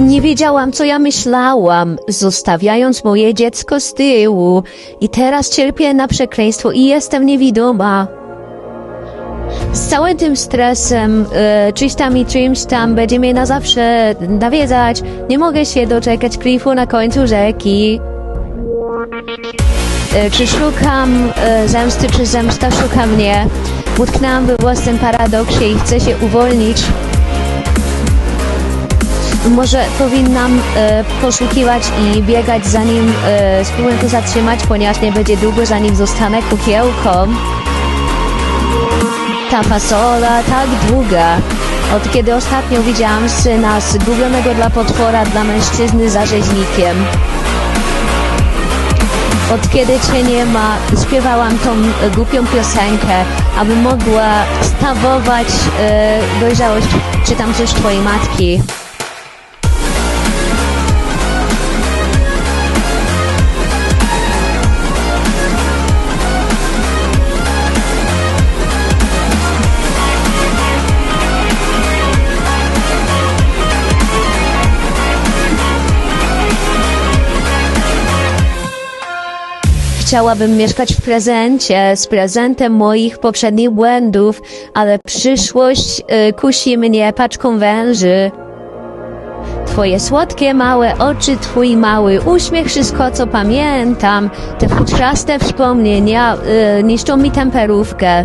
Nie wiedziałam, co ja myślałam, zostawiając moje dziecko z tyłu. I teraz cierpię na przekleństwo i jestem niewidoma. Z całym tym stresem, e, tam i czymś tam będzie mnie na zawsze nawiedzać. Nie mogę się doczekać klifu na końcu rzeki. E, czy szukam e, zemsty, czy zemsta szuka mnie? Utknęłam we własnym paradoksie i chcę się uwolnić. Może powinnam e, poszukiwać i biegać zanim e, spróbuję to zatrzymać, ponieważ nie będzie długo zanim zostanę kukiełką. Ta fasola tak długa. Od kiedy ostatnio widziałam syna zgubionego dla potwora dla mężczyzny za rzeźnikiem. Od kiedy cię nie ma, śpiewałam tą e, głupią piosenkę, aby mogła stawować e, dojrzałość, czy tam coś twojej matki. Chciałabym mieszkać w prezencie, z prezentem moich poprzednich błędów, ale przyszłość y, kusi mnie paczką węży. Twoje słodkie małe oczy, twój mały uśmiech, wszystko co pamiętam, te futrzaste wspomnienia y, niszczą mi temperówkę.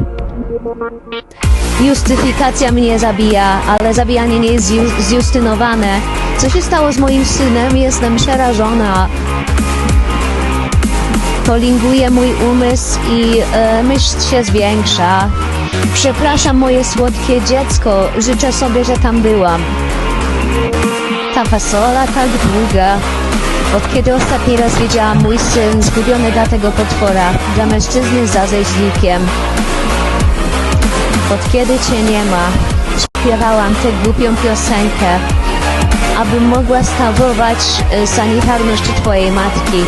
Justyfikacja mnie zabija, ale zabijanie nie jest zju- zjustynowane. Co się stało z moim synem? Jestem przerażona. To linguje mój umysł i e, myśl się zwiększa. Przepraszam moje słodkie dziecko, życzę sobie, że tam byłam. Ta fasola tak długa. Od kiedy ostatni raz widziałam mój syn zgubiony dla tego potwora, dla mężczyzny za rzeźnikiem. Od kiedy cię nie ma, śpiewałam tę głupią piosenkę, aby mogła stawować e, sanitarność twojej matki.